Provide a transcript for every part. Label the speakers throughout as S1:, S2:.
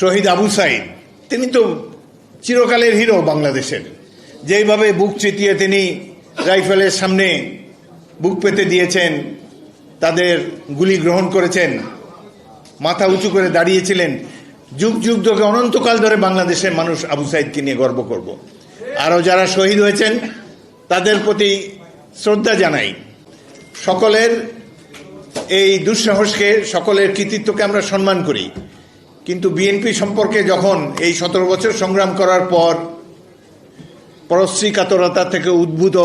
S1: শহীদ আবু সাইদ, তিনি তো চিরকালের হিরো বাংলাদেশের। যেইভাবে বুক চিতিয়ে তিনি রাইফেলের সামনে বুক পেতে দিয়েছেন, তাদের গুলি গ্রহণ করেছেন, মাথা উঁচু করে দাঁড়িয়েছিলেন, যুগ যুগ ধরে, অনন্তকাল ধরে বাংলাদেশের মানুষ আবু সাইদকে নিয়ে গর্ব করব। আরও যারা শহীদ হয়েছেন, তাদের প্রতি শ্রদ্ধা জানাই। সকলের এই দুঃসাহসকে, সকলের কৃতিত্বকে আমরা সম্মান করি। কিন্তু বিএনপি সম্পর্কে যখন এই সতেরো বছর সংগ্রাম করার পর পরশ্রী কাতরতা থেকে উদ্ভূত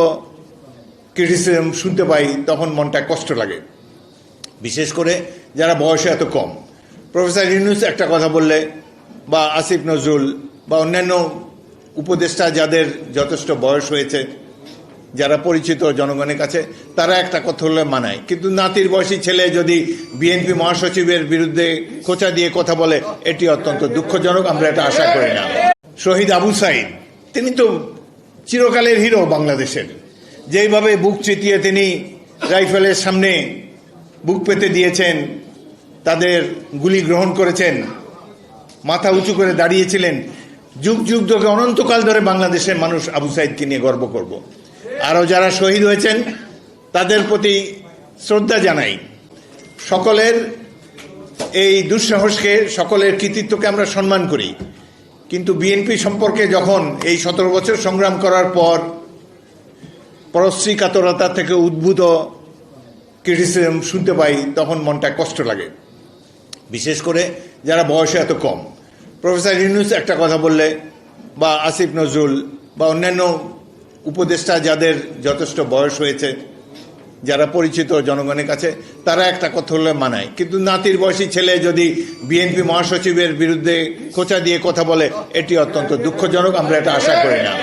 S1: ক্রিটিসিজম শুনতে পাই, তখন মনটা কষ্ট লাগে। বিশেষ করে যারা বয়সে এত কম। প্রফেসর ইউনুস একটা কথা বললে, বা আসিফ নজরুল, বা অন্যান্য উপদেষ্টা যাদের যথেষ্ট বয়স হয়েছে যারা পরিচিত জনগণের কাছে, তারা একটা কথা হলে মানায়। কিন্তু নাতির বয়সী ছেলে যদি বিএনপি মহাসচিবের বিরুদ্ধে খোঁচা দিয়ে কথা বলে, এটি অত্যন্ত দুঃখজনক, আমরা এটা আশা করি না। শহীদ আবু সাইদ, তিনি তো চিরকালের হিরো বাংলাদেশের। যেইভাবে বুক চিতিয়ে তিনি রাইফেলের সামনে বুক পেতে দিয়েছেন, তাদের গুলি গ্রহণ করেছেন, মাথা উঁচু করে দাঁড়িয়েছিলেন, যুগ যুগ ধরে অনন্তকাল ধরে বাংলাদেশের মানুষ আবু সাইদকে নিয়ে গর্ব করব। আরও যারা শহীদ হয়েছেন, তাদের প্রতি শ্রদ্ধা জানাই। সকলের এই দুঃসাহসকে, সকলের কৃতিত্বকে আমরা সম্মান করি। কিন্তু বিএনপি সম্পর্কে যখন এই সতেরো বছর সংগ্রাম করার পর পরশ্রী কাতরতা থেকে উদ্ভূত ক্রিটিসিজম শুনতে পাই, তখন মনটা কষ্ট লাগে। বিশেষ করে যারা বয়সে এত কম। প্রফেসর ইউনুস একটা কথা বললে, বা আসিফ নজরুল, বা অন্যান্য উপদেষ্টা যাদের যথেষ্ট বয়স হয়েছে, যারা পরিচিত জনগণের কাছে, তারা একটা কথা হলে মানায়। কিন্তু নাতির বয়সী ছেলে যদি বিএনপি মহাসচিবের বিরুদ্ধে খোঁচা দিয়ে কথা বলে, এটি অত্যন্ত দুঃখজনক, আমরা এটা আশা করি না।